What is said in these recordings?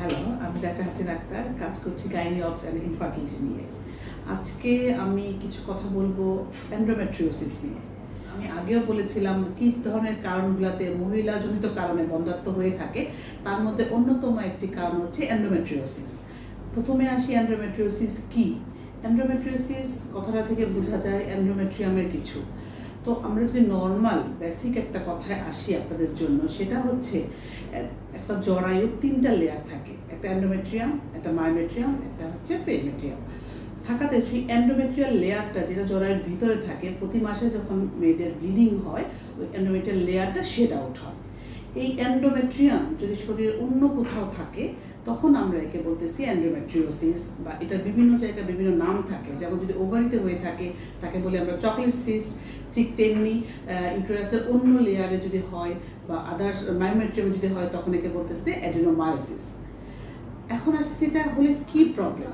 Hello আমি doctor Hasin Akter কাজ করছি গাইনি অবস অ্যান্ড ইনফার্টিলিটি নিয়ে। আজকে আমি কিছু কথা বলব অ্যান্ড্রোমেট্রিওসিস নিয়ে। আমি আগেও বলেছিলাম কী ধরনের কারণগুলোতে মহিলাজনিত কারণে বন্ধাত্ম হয়ে থাকে, তার মধ্যে অন্যতম একটি কারণ হচ্ছে অ্যান্ড্রোমেট্রিওসিস প্রথমে আসি অ্যান্ড্রোমেট্রিওসিস কি? অ্যান্ড্রোমেট্রিওসিস কথাটা থেকে বোঝা যায় অ্যান্ড্রোমেট্রিয়ামের কিছু। তো আমরা যদি নর্মাল বেসিক একটা কথায় আসি আপনাদের জন্য, সেটা হচ্ছে, একটা জরায়ুর তিনটা লেয়ার থাকে। একটা অ্যান্ডোমেট্রিয়াম একটা মায়োমেট্রিয়াম একটা হচ্ছে পেমেট্রিয়াম থাকাতে সেই অ্যান্ডোমেট্রিয়াল লেয়ারটা যেটা জরায়ুর ভিতরে থাকে, প্রতি মাসে যখন মেয়েদের ব্লিডিং হয়, ওই অ্যান্ডোমেট্রিয়াল লেয়ারটা শেড আউট হয়। এই অ্যান্ডোমেট্রিয়াম যদি শরীরের অন্য কোথাও থাকে, তখন আমরা একে বলতেছি অ্যান্ডোমেট্রিওসিস বা এটার বিভিন্ন জায়গায় বিভিন্ন নাম থাকে। যেমন যদি ওভারিতে হয়ে থাকে, তাকে বলি আমরা চকলেট সিস্ট ঠিক তেমনি ইউটেরাসের অন্য লেয়ারে যদি হয় বা আদার্স মায়োমেট্রিয়ামে যদি হয়, তখন একে বলতেছে অ্যাডিনোমায়োসিস এখন আসছে সেটা হলে কি প্রবলেম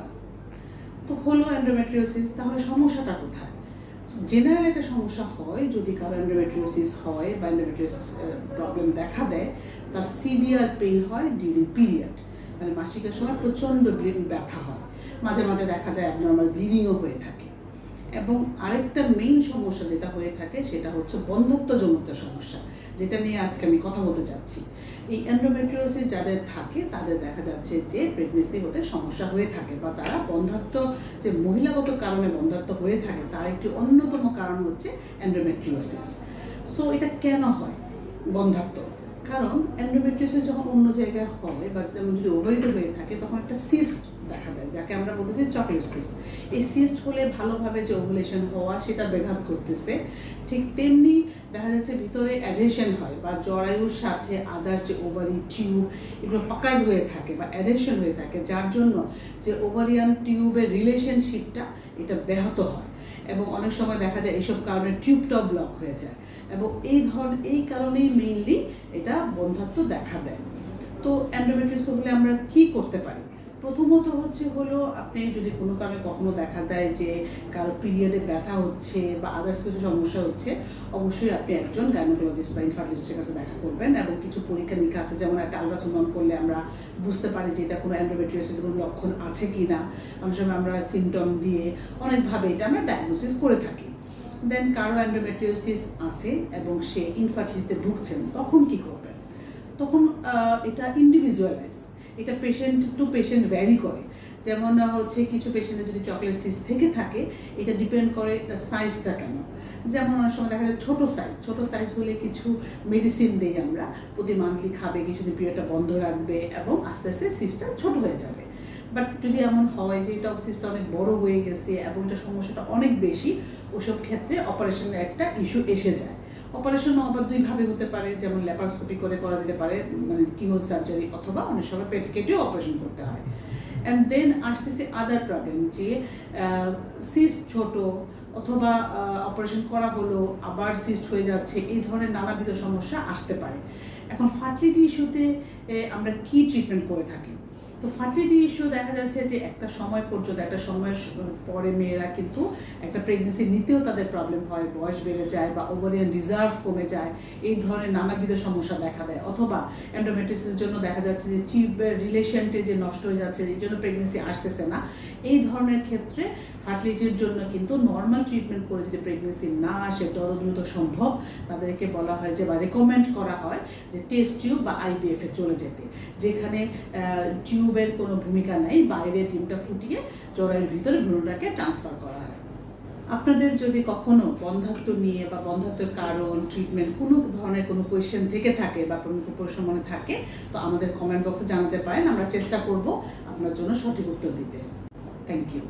তো হলো অ্যান্ডোমেট্রিওসিস তাহলে সমস্যাটা কোথায়? জেনারেল একটা সমস্যা হয়, যদি কারও অ্যান্ডোমেট্রিওসিস হয় বা অ্যান্ডোমেট্রিওসিস প্রবলেম দেখা দেয়, তার সিভিয়ার পেইন হয় ডিউরিং পিরিয়ড মানে মাসিকের সময় প্রচণ্ড ব্যথা হয়। মাঝে মাঝে দেখা যায় অ্যাবনর্মাল ব্লিডিংও হয়ে থাকে। এবং আরেকটা মেইন সমস্যা যেটা হয়ে থাকে, সেটা হচ্ছে বন্ধত্বজনিত সমস্যা, যেটা নিয়ে আজকে আমি কথা বলতে চাচ্ছি এই অ্যান্ড্রোমেট্রিওসিস যাদের থাকে, তাদের দেখা যাচ্ছে যে প্রেগনেন্সি হতে সমস্যা হয়ে থাকে বা তারা বন্ধাত্ম, যে মহিলাগত কারণে বন্ধাত্ম হয়ে থাকে, তার একটি অন্যতম কারণ হচ্ছে অ্যান্ড্রোমেট্রিওসিস সো এটা কেন হয়? বন্ধাত্ম। কারণ অ্যান্ড্রোমেট্রিওসিস যখন অন্য জায়গায় হয় বা যেমন যদি ওভারিতে হয়ে থাকে, তখন একটা সিস্ট যাকে আমরা বলতেছি চকলেট সিস্ট এই সিস্ট হলে ভালোভাবে যে ওভুলেশন হওয়া, সেটা ব্যাঘাত করতেছে ঠিক তেমনি দেখা যাচ্ছে ভিতরে অ্যাডহেশন হয় বা জরায়ুর সাথে আদার যে ওভারি টিউব এগুলো পাকার্ড হয়ে থাকে বা অ্যাডহেশন হয়ে থাকে, যার জন্য যে ওভারিয়ান টিউবের রিলেশনশিপটা এটা ব্যাহত হয়। এবং অনেক সময় দেখা যায় এইসব কারণে টিউবটাও ব্লক হয়ে যায়। এবং এই ধরনের এই কারণেই মেইনলি এটা বন্ধাত্ব দেখা দেয়। তো অ্যান্ডোমেট্রিস হলে আমরা কি করতে পারি? প্রথমত হচ্ছে হলো, আপনি যদি কোনো কারণে কখনো দেখা দেয় যে কারও পিরিয়ডে ব্যথা হচ্ছে বা আদার্স কিছু সমস্যা হচ্ছে, অবশ্যই আপনি একজন গাইনোকোলজিস্ট বা ইনফার্টিলিস্টের কাছে দেখা করবেন এবং কিছু পরীক্ষা নিরীক্ষা আছে, যেমন একটা আলট্রাসাউন্ড করলে আমরা বুঝতে পারি যে এটা কোনো অ্যান্ডোমেট্রিয়াসের কোনো লক্ষণ আছে কি না অনেক সময় আমরা সিমটম দিয়ে অনেকভাবে এটা আমরা ডায়াগনোসিস করে থাকি। দেন কারও অ্যান্ডোমেট্রিওসিস আছে এবং সে ইনফার্টিলিটিতে ভুগছেন, তখন কি করবেন? তখন এটা ইন্ডিভিজুয়ালাইজ এটা পেশেন্ট টু পেশেন্ট ভ্যারি করে। যেমন হচ্ছে কিছু পেশেন্টের যদি চকলেট সিস থেকে থাকে, এটা ডিপেন্ড করে সাইজটা কেন যেমন অনেক সময় দেখা যায় ছোটো সাইজ ছোটো সাইজ হলে কিছু মেডিসিন দিই আমরা। প্রতি মান্থলি খাবে, কিছুদিন পিরিয়ডটা বন্ধ রাখবে এবং আস্তে আস্তে সিসটা ছোট হয়ে যাবে। বাট যদি এমন হয় যে এটা সিসটা অনেক বড় হয়ে গেছে এবং এটা সমস্যাটা অনেক বেশি, ওসব ক্ষেত্রে অপারেশনের একটা ইস্যু এসে যায়। অপারেশন আবার দুইভাবে হতে পারে, যেমন ল্যাপারোস্কোপি করে করা যেতে পারে মানে কিহোল সার্জারি অথবা অনেক সময় পেট কেটেও অপারেশন করতে হয়। অ্যান্ড দেন আসতেছে আদার প্রবলেম যে সিস্ট ছোট অথবা অপারেশন করা হলো, আবার সিস্ট হয়ে যাচ্ছে, এই ধরনের নানাবিধ সমস্যা আসতে পারে। এখন ফার্টিলিটি ইস্যুতে আমরা কি ট্রিটমেন্ট করে থাকি? তো ফার্টিলিটি ইস্যু দেখা যাচ্ছে যে একটা সময় পর্যন্ত, একটা সময় পরে মেয়েরা কিন্তু একটা প্রেগনেন্সি নিতেও তাদের প্রবলেম হয়, বয়স বেড়ে যায় বা ওভারিয়ান রিজার্ভ কমে যায়, এই ধরনের নানাবিধ সমস্যা দেখা দেয়। অথবা অ্যান্ডোমেট্রিসের জন্য দেখা যাচ্ছে যে টিউবের রিলেশনটি যে নষ্ট হয়ে যাচ্ছে, এই জন্য প্রেগনেন্সি আসতেছে না। এই ধরনের ক্ষেত্রে ফার্টিলিটির জন্য কিন্তু নর্মাল ট্রিটমেন্ট করে যদি প্রেগনেন্সি না আসে, তত দ্রুত সম্ভব তাদেরকে বলা হয় যে বা রেকমেন্ড করা হয় যে টেস্ট টিউব বা আইবিএফে চলে যেতে। যেখানে টিউবের কোনো ভূমিকা নেই, বাইরে ডিমটা ফুটিয়ে জরায়ের ভিতরে ভ্রূণটাকে ট্রান্সফার করা হয়। আপনাদের যদি কখনো বন্ধাত্ব নিয়ে বা বন্ধাত্বের কারণ ট্রিটমেন্ট কোনো ধরনের কোনো কোয়েশ্চেন থেকে থাকে বা কোনো প্রশ্ন মনে থাকে, তো আমাদের কমেন্ট বক্সে জানাতে পারেন, আমরা চেষ্টা করব আপনার জন্য সঠিক উত্তর দিতে। Thank you